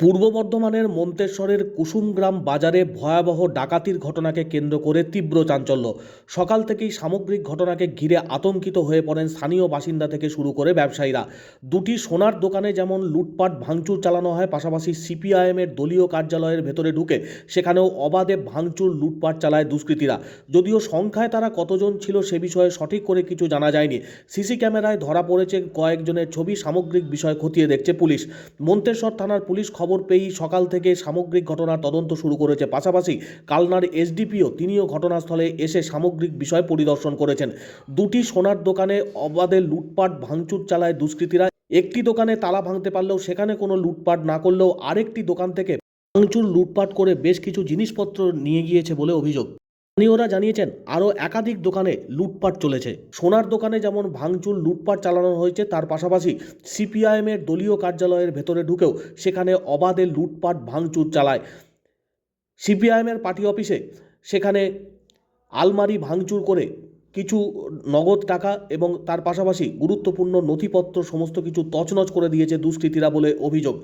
পূর্ব বর্ধমানের মন্তেশ্বরের কুসুমগ্রাম বাজারে ভয়াবহ ডাকাতির ঘটনাকে কেন্দ্র করে তীব্র চাঞ্চল্য। সকাল থেকেই সামগ্রিক ঘটনাকে ঘিরে আতঙ্কিত হয়ে পড়েন স্থানীয় বাসিন্দা থেকে শুরু করে ব্যবসায়ীরা। দুটি সোনার দোকানে যেমন লুটপাট, ভাঙচুর চালানো হয়, পাশাপাশি সিপিআইএমের দলীয় কার্যালয়ের ভেতরে ঢুকে সেখানেও অবাধে ভাঙচুর, লুটপাট চালায় দুষ্কৃতীরা। যদিও সংখ্যায় তারা কতজন ছিল সে বিষয়ে সঠিক করে কিছু জানা যায়নি। সিসি ক্যামেরায় ধরা পড়েছে, কয়েকজনের ছবি সামগ্রিক বিষয় খতিয়ে দেখছে পুলিশ। মন্তেশ্বর থানার পুলিশ পেয়েই সকাল থেকে সামগ্রিক ঘটনার তদন্ত শুরু করেছে। পাশাপাশি কালনার এসডিপিও তিনিও ঘটনাস্থলে এসে সামগ্রিক বিষয় পরিদর্শন করেছেন। দুটি সোনার দোকানে অবাধে লুটপাট, ভাঙচুর চালায় দুষ্কৃতীরা। একটি দোকানে তালা ভাঙতে পারলেও সেখানে কোনো লুটপাট না করলেও আরেকটি দোকান থেকে ভাঙচুর, লুটপাট করে বেশ কিছু জিনিসপত্র নিয়ে গিয়েছে বলে অভিযোগ। স্থানীয়রা জানিয়েছেন, আরও একাধিক দোকানে লুটপাট চলেছে। সোনার দোকানে যেমন ভাঙচুর, লুটপাট চালানো হয়েছে, তার পাশাপাশি সিপিআইএমের দলীয় কার্যালয়ের ভেতরে ঢুকেও সেখানে অবাধে লুটপাট, ভাঙচুর চালায়। সিপিআইএমের পার্টি অফিসে সেখানে আলমারি ভাঙচুর করে কিছু নগদ টাকা এবং তার পাশাপাশি গুরুত্বপূর্ণ নথিপত্র, সমস্ত কিছু তছনছ করে দিয়েছে দুষ্কৃতীরা বলে অভিযোগ।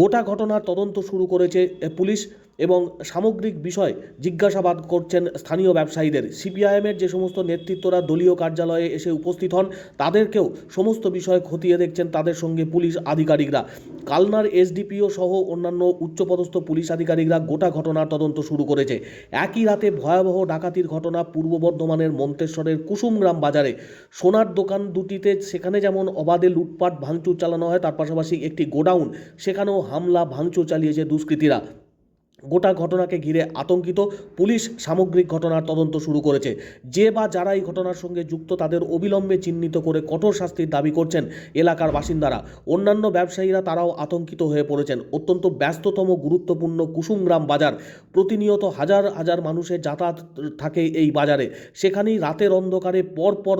গোটা ঘটনার তদন্ত শুরু করেছে পুলিশ। এবং সামগ্রিক বিষয় জিজ্ঞাসাবাদ করছেন স্থানীয় ব্যবসায়ীদের। সিপিআইএমের যে সমস্ত নেতৃত্বরা দলীয় কার্যালয়ে এসে উপস্থিত হন, তাদেরকেও সমস্ত বিষয় খতিয়ে দেখছেন তাদের সঙ্গে পুলিশ আধিকারিকরা। কালনার এসডিপিও সহ অন্যান্য উচ্চপদস্থ পুলিশ আধিকারিকরা গোটা ঘটনার তদন্ত শুরু করেছে। একই রাতে ভয়াবহ ডাকাতির ঘটনা পূর্ব বর্ধমানের মন্তেশ্বরের কুসুমগ্রাম বাজারে। সোনার দোকান দুটিতে সেখানে যেমন অবাধে লুটপাট, ভাঙচুর চালানো হয়, তার পাশাপাশি একটি গোডাউন, সেখানেও হামলা, ভাঙচুর চালিয়েছে দুষ্কৃতীরা। গোটা ঘটনাকে ঘিরে আতঙ্কিত পুলিশ সামগ্রিক ঘটনার তদন্ত শুরু করেছে। যে বা যারা এই ঘটনার সঙ্গে যুক্ত তাদের অবিলম্বে চিহ্নিত করে কঠোর শাস্তির দাবি করছেন এলাকার বাসিন্দারা। অন্যান্য ব্যবসায়ীরা তারাও আতঙ্কিত হয়ে পড়েছেন। অত্যন্ত ব্যস্ততম, গুরুত্বপূর্ণ কুসুমগ্রাম বাজার। প্রতিনিয়ত হাজার হাজার মানুষের যাতায়াত থাকে এই বাজারে। সেখানেই রাতের অন্ধকারে পরপর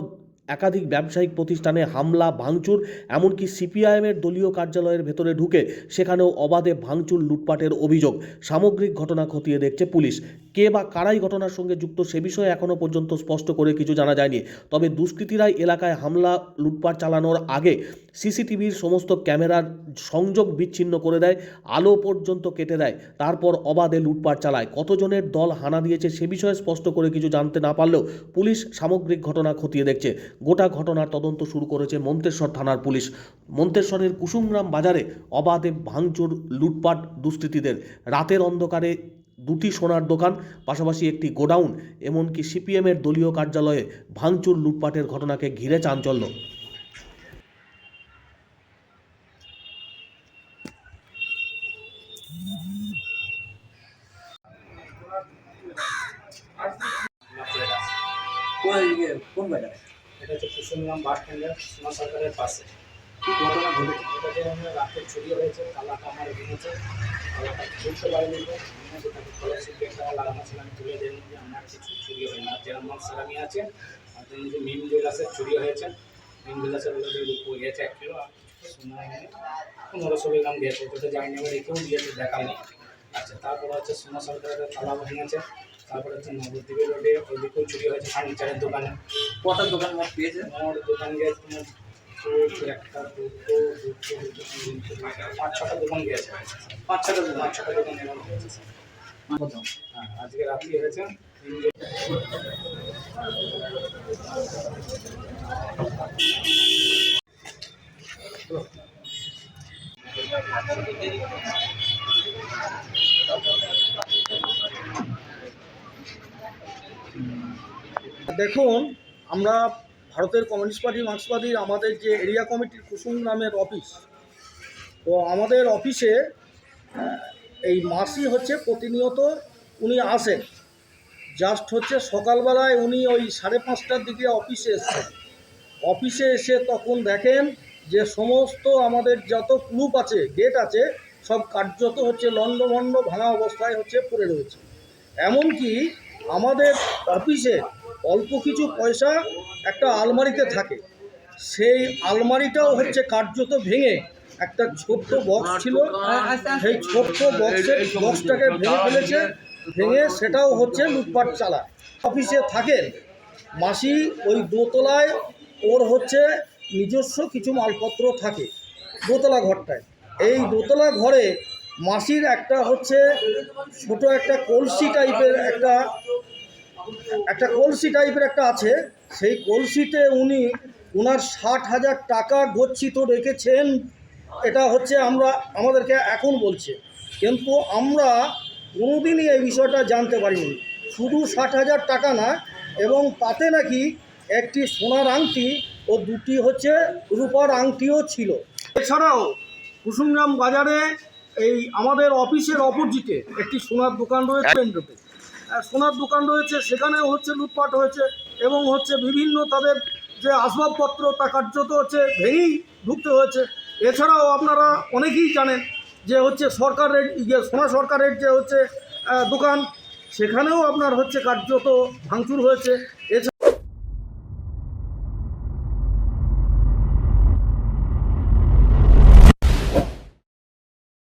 একাধিক ব্যবসায়িক প্রতিষ্ঠানে হামলা, ভাঙচুর, এমনকি সিপিআইএমের দলীয় কার্যালয়ের ভেতরে ঢুকে সেখানেও অবাধে ভাঙচুর লুটপাটের অভিযোগ। সামগ্রিক ঘটনা খতিয়ে দেখছে পুলিশ। কে বা কারাই ঘটনার সঙ্গে যুক্ত সে বিষয়ে এখনও পর্যন্ত স্পষ্ট করে কিছু জানা যায়নি। তবে দুষ্কৃতীরাই এলাকায় হামলা, লুটপাট চালানোর আগে সিসিটিভির সমস্ত ক্যামেরার সংযোগ বিচ্ছিন্ন করে দেয়, আলো পর্যন্ত কেটে দেয়, তারপর অবাধে লুটপাট চালায়। কতজনের দল হানা দিয়েছে সে বিষয়ে স্পষ্ট করে কিছু জানতে না পারলেও পুলিশ সামগ্রিক ঘটনা খতিয়ে দেখছে। গোটা ঘটনার তদন্ত শুরু করেছে মন্তেশ্বর থানার পুলিশ। মন্তেশ্বরের কুসুমগ্রাম বাজারে অবাধে ভাঙচুর, লুটপাট দুষ্কৃতীদের। রাতের অন্ধকারে দুটি সোনার দোকান, পাশাপাশি একটি গোডাউন, এমনকি সিপিএমের দলীয় কার্যালয়ে ভাঙচুর, লুটপাটের ঘটনাকে ঘিরে চাঞ্চল্য। কোন দিকে কোন এটা হচ্ছে কুসুমগ্রাম বাস স্ট্যান্ডের সীমা সরকারের পাশে। ঘটনা ঘটেছে এটা যে আমরা রাতে চুরি হয়েছে তালাটা আমার ভেঙেছে তালাটা খুলতে পারিনি আমি যেটাকে স্কলারশিপ ব্যাংকটা লাগানো ছিল আমি তুলে দিলাম যে আমার কিছু চুরি হয় না যেরকম সালামি আছে আর তেমনি যে মিন বিলাসের চুরি হয়েছে। মিন বিলাসের বলে উপর গেছে এক কিলো, আর সোনা এখানে। পনেরো গ্রাম দিয়েছে ওটা যায়নি আবার রেখেও দিয়েছে দেখায়নি আচ্ছা তারপরে হচ্ছে সোনা সরকারের তালা ভেঙেছে তারপরে হচ্ছে নবদ্বীপের রোডে ওই দিকেও চুরি হয়েছে ফার্নিচারের দোকানে। কটা দোকান মত পেয়েছে? আমার দোকান গেছে তোমার একটা দুটো দুটো পাঁচ ছটা দোকান গেছে। পাঁচ ছটা দোকান। পাঁচ ছটা দোকান গেছে। হ্যাঁ আজকে রাত্রি হয়েছে। দেখুন, আমরা ভারতের কমিউনিস্ট পার্টি মার্ক্সবাদীর আমাদের যে এরিয়া কমিটির কুসুম নামের অফিস, তো আমাদের অফিসে এই মাসি হচ্ছে প্রতিনিয়ত উনি আসেন। জাস্ট হচ্ছে সকালবেলায় উনি ওই সাড়ে পাঁচটার দিকে অফিসে এসছেন। অফিসে এসে তখন দেখেন যে সমস্ত আমাদের যত গ্রুপ আছে, গেট আছে, সব কার্যত হচ্ছে লণ্ডভণ্ড ভাঙা অবস্থায় হচ্ছে পড়ে রয়েছে। এমনকি আমাদের অফিসে অল্প কিছু পয়সা একটা আলমারিতে থাকে। সেই আলমারিটাও হচ্ছে কার্যত ভেঙে একটা ছোট্ট বক্স ছিল। সেই ছোট্ট বক্সের বক্সটাকে ভেঙে ফেলেছে ভেঙে সেটাও হচ্ছে লুটপাট চালা অফিসে থাকেন মাসি ওই দোতলায় ওর হচ্ছে নিজস্ব কিছু মালপত্র থাকে দোতলা ঘরটায়। এই দোতলা ঘরে মাসির একটা হচ্ছে ছোট একটা কলসি টাইপের একটা একটা কলসি টাইপের একটা আছে সেই কলসিতে উনি ওনার ষাট হাজার টাকা গচ্ছিত রেখেছেন এটা হচ্ছে আমরা আমাদেরকে এখন বলছে। কিন্তু আমরা কোনোদিনই এই বিষয়টা জানতে পারিনি। শুধু ষাট হাজার টাকা না এবং তাতে নাকি একটি সোনার আংটি ও দুটি হচ্ছে রূপার আংটিও ছিল। এছাড়াও কুসুমগ্রাম বাজারে এই আমাদের অফিসের অপোজিটে একটি সোনার দোকান রয়েছে সোনার দোকান রয়েছে, সেখানেও হচ্ছে লুটপাট হয়েছে এবং হচ্ছে বিভিন্ন তাদের যে আসবাবপত্র, তা কার্যত হচ্ছে ভেঙেই ঢুকতে হয়েছে। এছাড়াও আপনারা অনেকেই জানেন যে হচ্ছে সরকারের ইয়ে সোনা সরকারের যে হচ্ছে দোকান, সেখানেও আপনার হচ্ছে কার্যত ভাঙচুর হয়েছে। এছাড়া